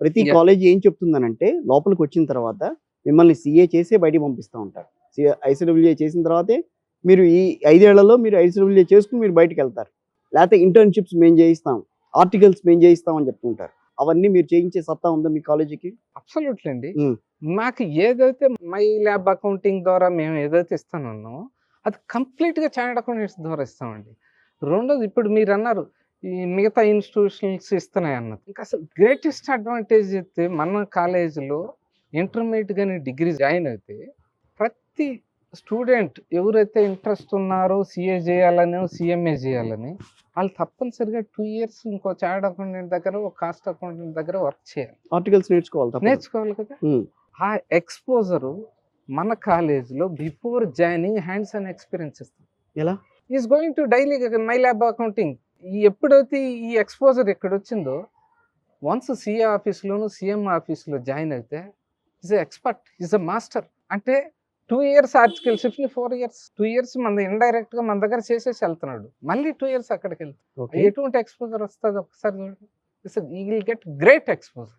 ప్రతి. కాలేజ్ ఏం చెప్తుందనంటే లోపలికి వచ్చిన తర్వాత మిమ్మల్ని సిఏ చేసే బయటికి పంపిస్తూ ఉంటారు. ఐసీడబ్ల్యూఏ చేసిన తర్వాతే మీరు ఈ ఐదేళ్ళలో మీరు ఐసీడబ్ల్యూఏ చేసుకుని మీరు బయటికి వెళ్తారు లేకపోతే ఇంటర్న్షిప్స్ మేము చేయిస్తాం ఆర్టికల్స్ మేము చేయిస్తాం అని చెప్తుంటారు అవన్నీ మీరు చేయించే సత్తా ఉందా మీ కాలేజీకి? అబ్సల్యూట్లీ అండి. మాకు ఏదైతే మై ల్యాబ్ అకౌంటింగ్ ద్వారా మేము ఏదైతే ఇస్తానున్నామో అది కంప్లీట్గా చార్టెడ్ అకౌంటెంట్స్ ద్వారా ఇస్తామండి. రెండోది ఇప్పుడు మీరు అన్నారు ఈ మిగతా ఇన్స్టిట్యూషన్స్ ఇస్తున్నాయి అన్నది. ఇంకా అసలు గ్రేటెస్ట్ అడ్వాంటేజ్ అయితే మన కాలేజీలో ఇంటర్మీడియట్ కానీ డిగ్రీ జాయిన్ అయితే ప్రతి స్టూడెంట్ ఎవరైతే ఇంట్రెస్ట్ ఉన్నారో సిఏ చేయాలని సిఎంఏ చేయాలని వాళ్ళు తప్పనిసరిగా టూ ఇయర్స్ ఇంకో చార్ట్ అకౌంటెంట్ దగ్గర ఒక కాస్ట్ అకౌంటెంట్ దగ్గర వర్క్ చేయాలి. ఆర్టికల్స్ నేర్చుకోవాలి. నేర్చుకోవాలి కదా? Hmm. ఆ ఎక్స్పోజరు మన కాలేజ్లో before joining hands and experience ఇస్తాం. ఎలా? Is going to daily my lab accounting ఎప్పుడైతే ఈ ఎక్స్పోజర్ ఇక్కడ వచ్చిందో వన్స్ సిఏ ఆఫీస్లోను సీఎం ఆఫీస్లో జాయిన్ అయితే is expert is a master అంటే టూ ఇయర్స్ ఆర్టికల్ షిప్ని ఫోర్ ఇయర్స్ టూ ఇయర్స్ మన ఇండైరెక్ట్గా మన దగ్గర చేసేసి వెళ్తున్నాడు. మళ్ళీ టూ ఇయర్స్ అక్కడికి వెళ్తాడు. ఎటువంటి ఎక్స్పోజర్ వస్తుంది ఒకసారి చూడండి ఈ విల్ గెట్ గ్రేట్ ఎక్స్పోజర్